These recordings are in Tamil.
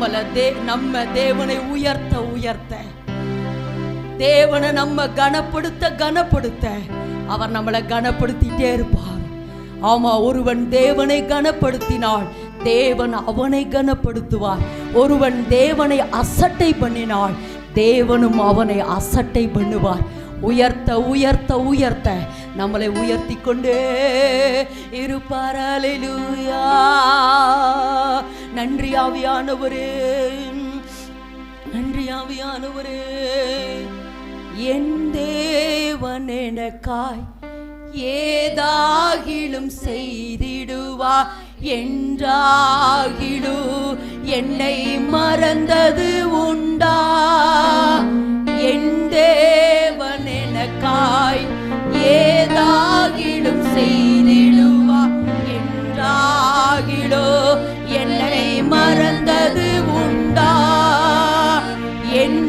நம்மளை தே நம்ம தேவனை உயர்த்த உயர்த்த. தேவனை நம்ம கனப்படுத்த கனப்படுத்த. அவர் நம்மளை கனப்படுத்திட்டே இருப்பார். ஆமா ஒருவன் தேவனை கனப்படுத்தினால் தேவன் அவனை கனப்படுத்துவார். ஒருவன் தேவனை அசட்டை பண்ணினால் தேவனும் அவனை அசட்டை பண்ணுவார். உயர்த்த உயர்த்த உயர்த்த. நம்மளை உயர்த்தி கொண்டே இருப்பாரலூயா நன்றி ஆவியானவரே. நன்றி ஆவியானவரே. என் தேவன் எனக்காய் ஏதாகிலும் செய்திடுவா என்றாகிடு என்னை மறந்தது உண்டா? என் தேவன் எனக்காய் ஏதாகிலும் செய்திடுவா என்றாகிடோ என்னை மறந்தது உண்டா? என்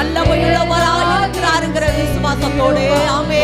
வல்லமையுள்ளவராய் இருக்கிறாருங்கிற விசுவாசத்தோடு. ஆமே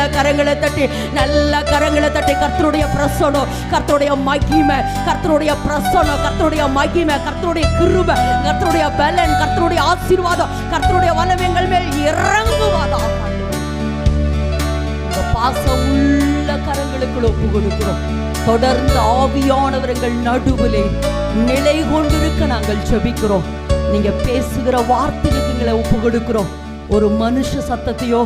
நல்ல கரங்களை தட்டி நல்ல கரங்களை தட்டி கர்த்தருடைய பிரசனம் கர்த்தருடைய மகிமை கர்த்தருடைய பிரசனம் கர்த்தருடைய மகிமை கர்த்தருடைய கிருபை கர்த்தருடைய பலன் கர்த்தருடைய ஆசீர்வாதம் கர்த்தருடைய வல்லமைகள் மேல் இறங்குவாதா பாசம் உள்ள கரங்களுக்குள்ள ஒப்பு கொடுக்கிறோம் தொடர்ந்து ஆவியானவர்கள் நடுவிலே நிலை கொண்டிருக்க நாங்கள் ஜெபிக்கிறோம். நீங்க பேசுகிற வார்த்தைகளுக்கு எங்களை ஒப்பு கொடுக்கிறோம் ஒரு மனுஷ சத்தத்தையோ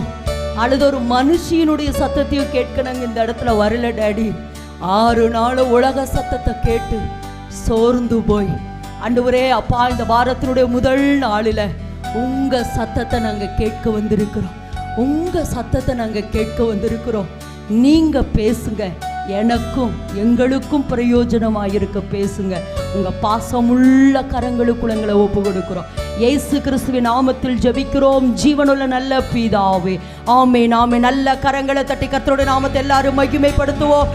அல்லது ஒரு மனுஷியனுடைய சத்தத்தையும் கேட்கறாங்க இந்த இடத்துல வரல டேடி. ஆறு நாள் உலக சத்தத்தை கேட்டு சோர்ந்து போய். ஆண்டவரே அப்பா இந்த வாரத்தினுடைய முதல் நாளில் உங்கள் சத்தத்தை நாங்கள் கேட்க வந்திருக்கிறோம். உங்கள் சத்தத்தை நாங்கள் கேட்க வந்திருக்கிறோம். நீங்கள் பேசுங்க. எனக்கும் எங்களுக்கும் பிரயோஜனமாக இருக்க பேசுங்க. உங்கள் பாசமுள்ள கரங்களுக்குள்ள எங்களை ஒப்பு கொடுக்குறோம் இயேசு கிறிஸ்துவின் நாமத்தில் ஜெபிக்கிறோம். ஜீவனுள்ள நல்ல பிதாவே. ஆமே நாமே நல்ல கரங்களை தட்டி கத்தோட நாமத்தை எல்லாரும் மகிமைப்படுத்துவோம்.